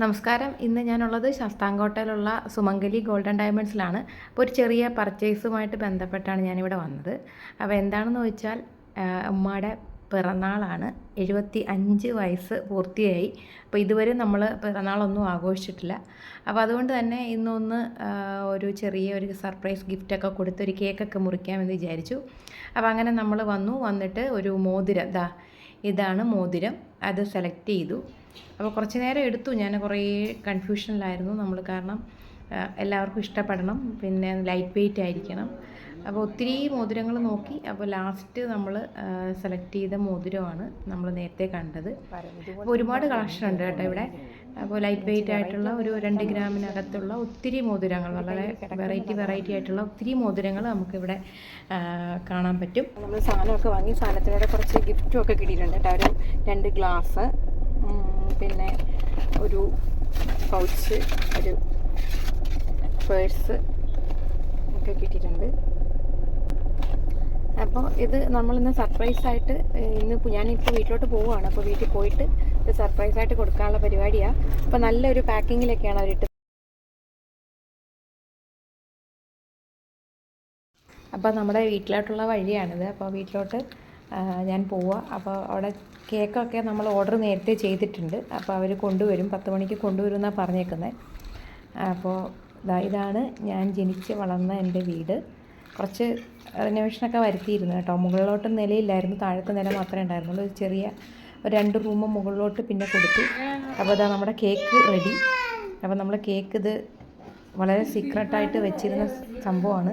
നമസ്കാരം. ഇന്ന് ഞാനുള്ളത് ശാസ്താംകോട്ടയിലുള്ള സുമംഗലി ഗോൾഡൻ ഡയമണ്ട്സിലാണ്. അപ്പോൾ ഒരു ചെറിയ പർച്ചേസുമായിട്ട് ബന്ധപ്പെട്ടാണ് ഞാനിവിടെ വന്നത്. അപ്പോൾ എന്താണെന്ന് ചോദിച്ചാൽ ഉമ്മയുടെ പിറന്നാളാണ്. എഴുപത്തി അഞ്ച് വയസ്സ് പൂർത്തിയായി. അപ്പോൾ ഇതുവരെ നമ്മൾ പിറന്നാളൊന്നും ആഘോഷിച്ചിട്ടില്ല. അപ്പോൾ അതുകൊണ്ട് തന്നെ ഇന്നൊന്ന് ഒരു ചെറിയ ഒരു സർപ്രൈസ് ഗിഫ്റ്റൊക്കെ കൊടുത്ത് ഒരു കേക്കൊക്കെ മുറിക്കാമെന്ന് വിചാരിച്ചു. അപ്പോൾ അങ്ങനെ നമ്മൾ വന്നു. വന്നിട്ട് ഒരു മോതിരം ദാ ഇതാണ് മോതിരം. അത് സെലക്ട് ചെയ്തു. അപ്പോൾ കുറച്ച് നേരം എടുത്തു. ഞാൻ കുറേ കൺഫ്യൂഷനിലായിരുന്നു നമ്മൾ കാരണം എല്ലാവർക്കും ഇഷ്ടപ്പെടണം. പിന്നെ ലൈറ്റ് വെയിറ്റ് ആയിരിക്കണം. അപ്പോൾ ഒത്തിരി മോതിരങ്ങൾ നോക്കി. അപ്പോൾ ലാസ്റ്റ് നമ്മൾ സെലക്ട് ചെയ്ത മോതിരമാണ് നമ്മൾ നേരത്തെ കണ്ടത്. അപ്പോൾ ഒരുപാട് കളക്ഷൻ ഉണ്ട് കേട്ടോ ഇവിടെ. അപ്പോൾ ലൈറ്റ് വെയിറ്റ് ആയിട്ടുള്ള ഒരു രണ്ട് ഗ്രാമിനകത്തുള്ള ഒത്തിരി മോതിരങ്ങൾ വളരെ വെറൈറ്റി വെറൈറ്റി ആയിട്ടുള്ള ഒത്തിരി മോതിരങ്ങൾ നമുക്കിവിടെ കാണാൻ പറ്റും. നമ്മൾ സാധനമൊക്കെ വാങ്ങി സാധനത്തിനോട് കുറച്ച് ഗിഫ്റ്റും ഒക്കെ കിട്ടിയിട്ടുണ്ട് കേട്ടോ. ഒരു രണ്ട് ഗ്ലാസ് പിന്നെ ഒരു പൗച്ച് ഒരു പേഴ്സ് ഒക്കെ കിട്ടിയിട്ടുണ്ട്. അപ്പോൾ ഇത് നമ്മളിന്ന് സർപ്രൈസായിട്ട് ഇന്ന് ഞാനിപ്പോൾ വീട്ടിലോട്ട് പോവുകയാണ്. അപ്പോൾ വീട്ടിൽ പോയിട്ട് ഇത് സർപ്രൈസായിട്ട് കൊടുക്കാനുള്ള പരിപാടിയാണ് അപ്പോൾ നല്ലൊരു പാക്കിങ്ങിലൊക്കെയാണ് അവരിട്ട് അപ്പോൾ നമ്മുടെ വീട്ടിലോട്ടുള്ള വഴിയാണിത്. അപ്പോൾ വീട്ടിലോട്ട് ഞാൻ പോവുക അപ്പോൾ അവിടെ കേക്കൊക്കെ നമ്മൾ ഓർഡർ നേരത്തെ ചെയ്തിട്ടുണ്ട്. അപ്പോൾ അവർ കൊണ്ടുവരും. പത്ത് മണിക്ക് കൊണ്ടുവരും എന്നാണ് പറഞ്ഞേക്കുന്നത് അപ്പോൾ ഇതാണ് ഞാൻ ജനിച്ച് വളർന്ന എന്റെ വീട്. കുറച്ച് റിനോവേഷനൊക്കെ വരുത്തിയിരുന്നു കേട്ടോ. മുകളിലോട്ട് നിലയില്ലായിരുന്നു. താഴത്തെ നില മാത്രമേ ഉണ്ടായിരുന്നുള്ളൂ. ചെറിയ ഒരു രണ്ട് റൂം മുകളിലോട്ട് പിന്നെ കൊടുത്തു. അപ്പോൾ ഇതാ നമ്മുടെ കേക്ക് റെഡി. അപ്പോൾ നമ്മൾ കേക്ക് ഇത് വളരെ സീക്രട്ടായിട്ട് വെച്ചിരുന്ന സംഭവമാണ്.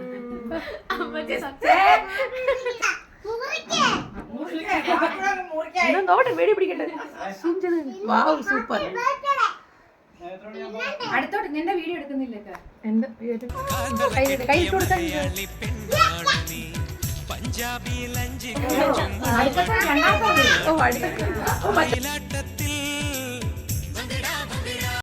അമ്മച്ചി സത്യം നോട്ടെ വേടി പിടിക്കട്ടെ വാവ് സൂപ്പർ. അടുത്തോട്ട് നിന്റെ വീഡിയോ എടുക്കുന്നില്ല പഞ്ചാബി ലഞ്ചി